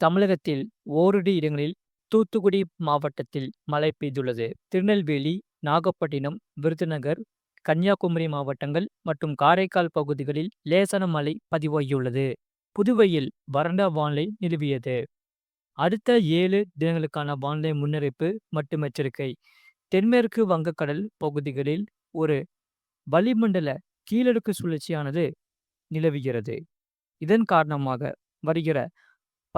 தமிழகத்தில் ஓரிரு இடங்களில் தூத்துக்குடி மாவட்டத்தில் மழை பெய்துள்ளது. திருநெல்வேலி, நாகப்பட்டினம், விருதுநகர், கன்னியாகுமரி மாவட்டங்கள் மற்றும் காரைக்கால் பகுதிகளில் லேசான மழை பதிவாகியுள்ளது. புதுவையில் வறண்ட வானிலை நிலவியது. அடுத்த ஏழு தினங்களுக்கான வானிலை முன்னறிப்பு மற்றும் எச்சரிக்கை. தென்மேற்கு வங்கக்கடல் பகுதிகளில் ஒரு வளிமண்டல கீழடுக்கு சுழற்சியானது நிலவுகிறது. இதன் காரணமாக வருகிற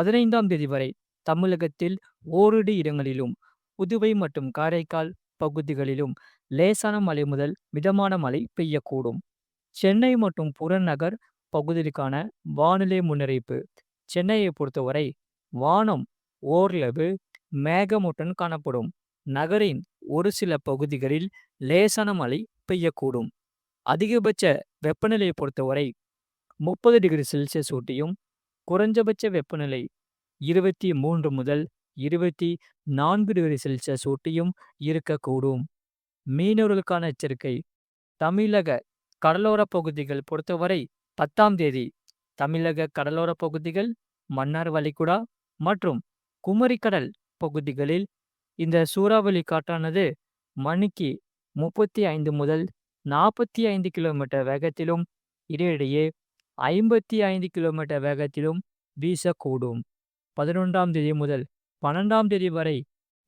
பதினைந்தாம் தேதி வரை தமிழகத்தில் ஓரிரு இடங்களிலும், புதுவை மற்றும் காரைக்கால் பகுதிகளிலும் லேசான மழை முதல் மிதமான மழை பெய்யக்கூடும். சென்னை மற்றும் புறநகர் பகுதிகளுக்கான வானிலை முன்னறிவிப்பு. சென்னையை பொறுத்தவரை வானம் ஓரளவு மேகமூட்டன் காணப்படும். நகரின் ஒரு சில பகுதிகளில் லேசான மழை பெய்யக்கூடும். அதிகபட்ச வெப்பநிலையை பொறுத்தவரை முப்பது டிகிரி செல்சியஸ் ஊட்டியும், குறைஞ்சபட்ச வெப்பநிலை இருபத்தி மூன்று முதல் இருபத்தி நான்கு டிகிரி செல்சியஸ் ஒட்டியும் இருக்கக்கூடும். மீனவர்களுக்கான எச்சரிக்கை தமிழக கடலோர பகுதிகள் பொறுத்தவரை பத்தாம் தேதி தமிழக கடலோர பகுதிகள், மன்னார் வளைகுடா மற்றும் குமரிக்கடல் பகுதிகளில் இந்த சூறாவளி காற்றானது மணிக்கு முப்பத்தி ஐந்து முதல் நாற்பத்தி ஐந்து கிலோமீட்டர் வேகத்திலும், இடையிடையே ஐம்பத்தி ஐந்து கிலோமீட்டர் வேகத்திலும் வீசக்கூடும். பதினொன்றாம் தேதி முதல் பன்னெண்டாம் தேதி வரை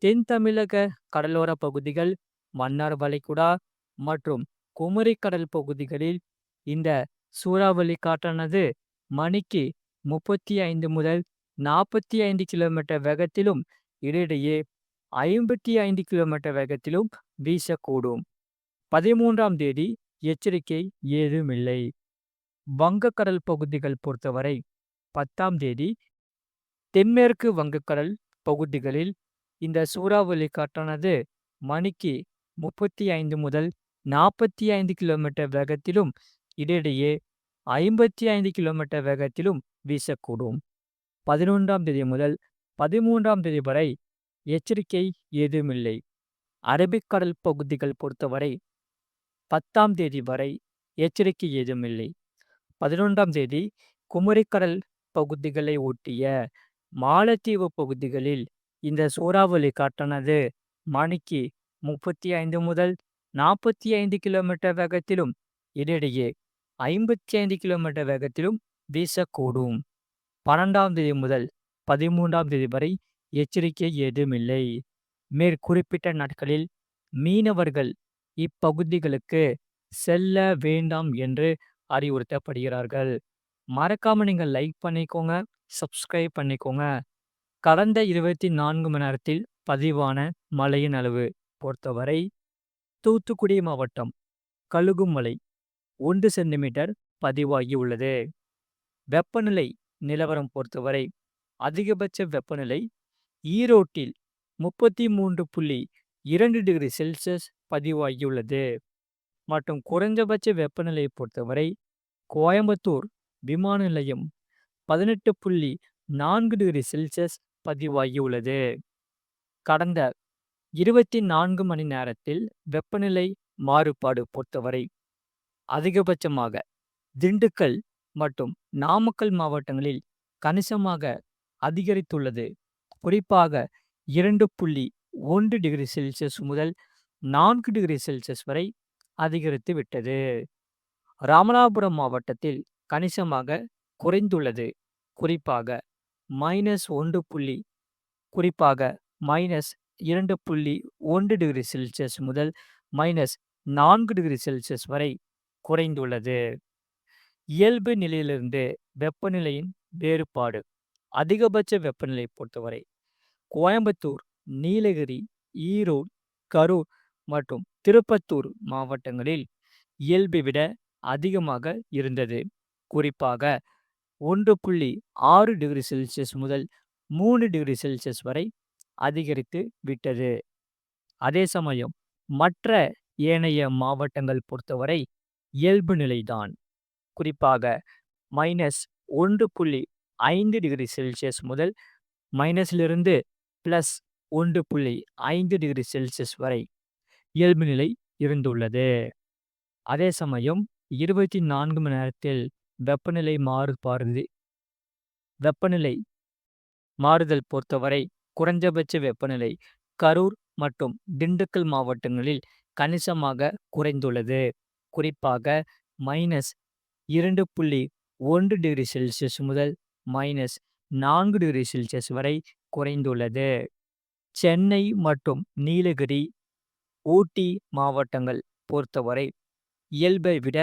தென் தமிழக கடலோர பகுதிகள், மன்னார் வளைகுடா மற்றும் குமரிக்கடல் பகுதிகளில் இந்த சூறாவளி காற்றானது மணிக்கு முப்பத்தி ஐந்து முதல் நாற்பத்தி ஐந்து கிலோமீட்டர் வேகத்திலும், இடையிடையே ஐம்பத்தி ஐந்து கிலோமீட்டர் வேகத்திலும் வீசக்கூடும். பதிமூன்றாம் தேதி எச்சரிக்கை ஏதுமில்லை. வங்கக்கடல் பகுதிகள் பொறுத்தவரை பத்தாம் தேதி தென்மேற்கு வங்கக்கடல் பகுதிகளில் இந்த சூறாவளி காற்றானது மணிக்கு முப்பத்தி ஐந்து முதல் நாற்பத்தி ஐந்து கிலோமீட்டர் வேகத்திலும், இடையிடையே ஐம்பத்தி ஐந்து கிலோமீட்டர் வேகத்திலும் வீசக்கூடும். பதினொன்றாம் தேதி முதல் பதிமூன்றாம் தேதி வரை எச்சரிக்கை ஏதுமில்லை. அரபிக்கடல் பகுதிகள் பொறுத்தவரை பத்தாம் தேதி வரை எச்சரிக்கை ஏதுமில்லை. பதினொன்றாம் தேதி குமரிக்கடல் பகுதிகளை ஒட்டிய மாலத்தீவு பகுதிகளில் இந்த சூறாவளி காற்றானது மணிக்கு முப்பத்தி ஐந்து முதல் நாற்பத்தி ஐந்து கிலோமீட்டர் வேகத்திலும், இடையிடையே ஐம்பத்தி ஐந்து கிலோமீட்டர் வேகத்திலும் வீசக்கூடும். பன்னெண்டாம் தேதி முதல் பதிமூன்றாம் தேதி வரை எச்சரிக்கை ஏதுமில்லை. மேற்குறிப்பிட்ட நாட்களில் மீனவர்கள் இப்பகுதிகளுக்கு செல்ல வேண்டாம் என்று அறிவுறுத்தப்படுகிறார்கள். மறக்காம நீங்க லைக் பண்ணிக்கோங்க, சப்ஸ்கிரைப் பண்ணிக்கோங்க. கடந்த இருபத்தி நான்கு மணி நேரத்தில் பதிவான மழையின் அளவு பொறுத்தவரை தூத்துக்குடி மாவட்டம் கழுகுமலை ஒன்று சென்டிமீட்டர் பதிவாகியுள்ளது வெப்பநிலை நிலவரம் பொறுத்தவரை அதிகபட்ச வெப்பநிலை ஈரோட்டில் முப்பத்தி மூன்று புள்ளி இரண்டு டிகிரி செல்சியஸ் பதிவாகியுள்ளது. மற்றும் குறைந்தபட்ச வெப்பநிலையை பொறுத்தவரை கோயம்புத்தூர் விமான நிலையம் பதினெட்டு புள்ளி நான்கு டிகிரி செல்சியஸ் பதிவாகியுள்ளது. கடந்த இருபத்தி நான்கு மணி நேரத்தில் வெப்பநிலை மாறுபாடு பொறுத்தவரை அதிகபட்சமாக திண்டுக்கல் மற்றும் நாமக்கல் மாவட்டங்களில் கணிசமாக அதிகரித்துள்ளது. குறிப்பாக இரண்டு புள்ளி ஒன்று டிகிரி செல்சியஸ் முதல் நான்கு டிகிரி செல்சியஸ் வரை அதிகரித்து விட்டது. ராமநாதபுரம் மாவட்டத்தில் கணிசமாக குறைந்துள்ளது. குறிப்பாக மைனஸ் ஒன்று புள்ளி குறிப்பாக மைனஸ் இரண்டு புள்ளி ஒன்று டிகிரி செல்சியஸ் முதல் மைனஸ் நான்கு டிகிரி செல்சியஸ் வரை குறைந்துள்ளது. இயல்பு நிலையிலிருந்து வெப்பநிலையின் வேறுபாடு அதிகபட்ச வெப்பநிலை பொறுத்தவரை கோயம்புத்தூர், நீலகிரி, ஈரோடு, கரூர் மற்றும் திருப்பத்தூர் மாவட்டங்களில் இயல்பை விட அதிகமாக இருந்தது. குறிப்பாக ஒன்று புள்ளி ஆறு டிகிரி செல்சியஸ் முதல் மூணு டிகிரி செல்சியஸ் வரை அதிகரித்து விட்டது. அதே சமயம் மற்ற ஏனைய மாவட்டங்கள் பொறுத்தவரை இயல்பு நிலைதான். குறிப்பாக மைனஸ் ஒன்று புள்ளி ஐந்து டிகிரி செல்சியஸ் முதல் மைனஸிலிருந்து பிளஸ் ஒன்று புள்ளி ஐந்து டிகிரி செல்சியஸ் வரை இயல்பு நிலை இருந்துள்ளது. அதே சமயம் இருபத்தி நான்கு மணி நேரத்தில் வெப்பநிலை மாறுபாடு வெப்பநிலை மாறுதல் பொறுத்தவரை குறைந்தபட்ச வெப்பநிலை கரூர் மற்றும் திண்டுக்கல் மாவட்டங்களில் கணிசமாக குறைந்துள்ளது. குறிப்பாக மைனஸ் இரண்டு புள்ளி ஒன்று டிகிரி செல்சியஸ் முதல் மைனஸ் நான்கு டிகிரி செல்சியஸ் வரை குறைந்துள்ளது. சென்னை மற்றும் நீலகிரி, ஊட்டி மாவட்டங்கள் பொறுத்தவரை இயல்பை விட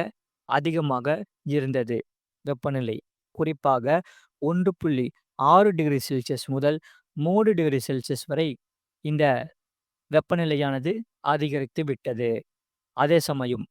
அதிகமாக இருந்தது வெப்பநிலை. குறிப்பாக ஒன்று புள்ளி ஆறு டிகிரி செல்சியஸ் முதல் மூன்று டிகிரி செல்சியஸ் வரை இந்த வெப்பநிலையானது அதிகரித்து விட்டது. அதே சமயம்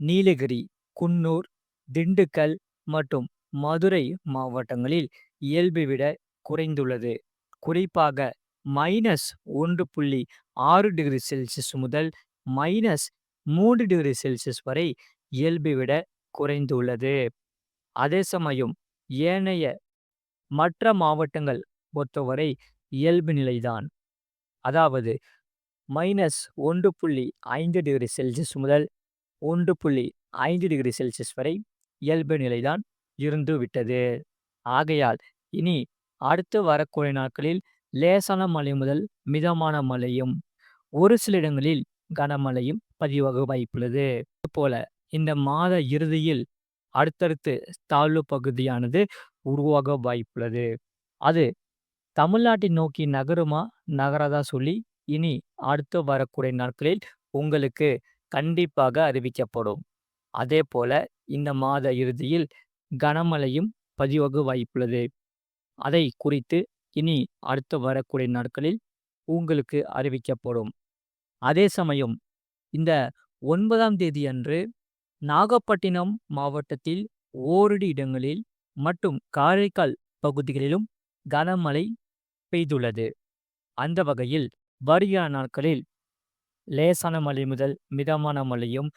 நீலகிரி, குன்னூர், திண்டுக்கல் மற்றும் மதுரை மாவட்டங்களில் இயல்பை விட குறைந்துள்ளது. குறிப்பாக மைனஸ் ஒன்று புள்ளி ஆறு டிகிரி செல்சியஸ் முதல் மைனஸ் மூன்று டிகிரி செல்சியஸ் வரை இயல்பை விட குறைந்துள்ளது. அதே சமயம் ஏனைய மற்ற மாவட்டங்கள் பொறுத்தவரை இயல்பு நிலைதான். அதாவது மைனஸ் ஒன்று புள்ளி ஐந்து டிகிரி செல்சியஸ் முதல் ஒன்று புள்ளி ஐந்து டிகிரி செல்சியஸ் வரை இயல்பு நிலைதான் இருந்துவிட்டது ஆகையால் இனி அடுத்து வரக்கூடிய நாட்களில் லேசான மழை முதல் மிதமான மழையும், ஒரு சில இடங்களில் கனமழையும் பதிவாக வாய்ப்புள்ளது. இதுபோல இந்த மாத இறுதியில் அடுத்தடுத்து தாழ்வு பகுதியானது உருவாக வாய்ப்புள்ளது. அது தமிழ்நாட்டை நோக்கி நகருமா? நகராதா சொல்லி இனி அடுத்து வரக்கூடிய நாட்களில் உங்களுக்கு கண்டிப்பாக அறிவிக்கப்படும். அதே போல இந்த மாத இறுதியில் கனமழையும் பதிவாக வாய்ப்புள்ளது. அதை குறித்து இனி அடுத்து வரக்கூடிய நாட்களில் உங்களுக்கு அறிவிக்கப்படும். அதே சமயம் இந்த ஒன்பதாம் தேதி அன்று நாகப்பட்டினம் மாவட்டத்தில் ஓரிரு இடங்களில் மற்றும் காரைக்கால் பகுதிகளிலும் கனமழை பெய்துள்ளது. அந்த வகையில் வருகிற நாட்களில் லேசான மழை முதல் மிதமான மழையும்,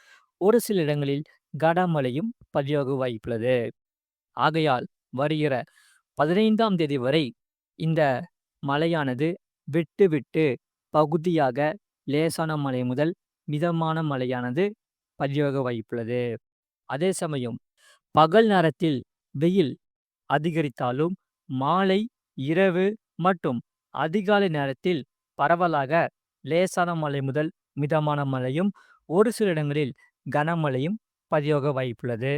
ஒரு சில இடங்களில் கனமழையும் பதிவாக வாய்ப்புள்ளது. ஆகையால் வருகிற பதினைந்தாம் தேதி வரை இந்த மழையானது விட்டு விட்டு பகுதியாக லேசான மழை முதல் மிதமான மழையானது பதிவாக வாய்ப்புள்ளது. அதே சமயம் பகல் நேரத்தில் வெயில் அதிகரித்தாலும் மாலை, இரவு மற்றும் அதிகாலை நேரத்தில் பரவலாக லேசான மழை முதல் மிதமான மழையும், ஒரு சில இடங்களில் கனமழையும் பதிவாக வாய்ப்புள்ளது.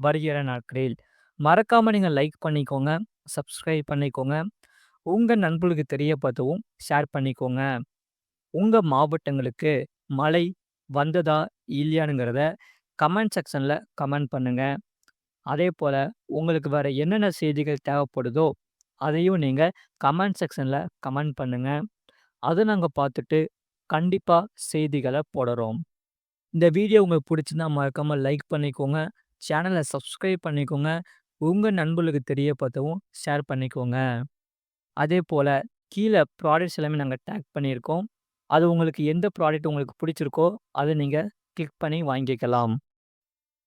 வருகிற நாட்களில் மறக்காம நீங்கள் லைக் பண்ணிக்கோங்க, சப்ஸ்கிரைப் பண்ணிக்கோங்க. உங்கள் நண்பர்களுக்கு தெரியப்படுத்தவும் ஷேர் பண்ணிக்கோங்க. உங்கள் மாவட்டங்களுக்கு மழை வந்ததா? இல்லையானுங்கிறத கமெண்ட் செக்ஷனில் கமெண்ட் பண்ணுங்கள் அதே போல் உங்களுக்கு வேறு என்னென்ன செய்திகள் தேவைப்படுதோ அதையும் நீங்கள் கமெண்ட் செக்ஷனில் கமெண்ட் பண்ணுங்கள் அதை நாங்கள் பார்த்துட்டு கண்டிப்பாக செய்திகளை போடுறோம். இந்த வீடியோ உங்களுக்கு பிடிச்சிருந்தா மறக்காமல் லைக் பண்ணிக்கோங்க. சேனலை சப்ஸ்கிரைப் பண்ணிக்கோங்க. உங்கள் நண்பர்களுக்கு தெரியப்படுத்தவும் ஷேர் பண்ணிக்கோங்க. அதே போல் கீழே ப்ராடக்ட்ஸ் எல்லாமே நாங்கள் டேக் பண்ணியிருக்கோம். அது உங்களுக்கு எந்த ப்ராடக்ட் உங்களுக்கு பிடிச்சிருக்கோ, அதை நீங்கள் கிளிக் பண்ணி வாங்கிக்கலாம்.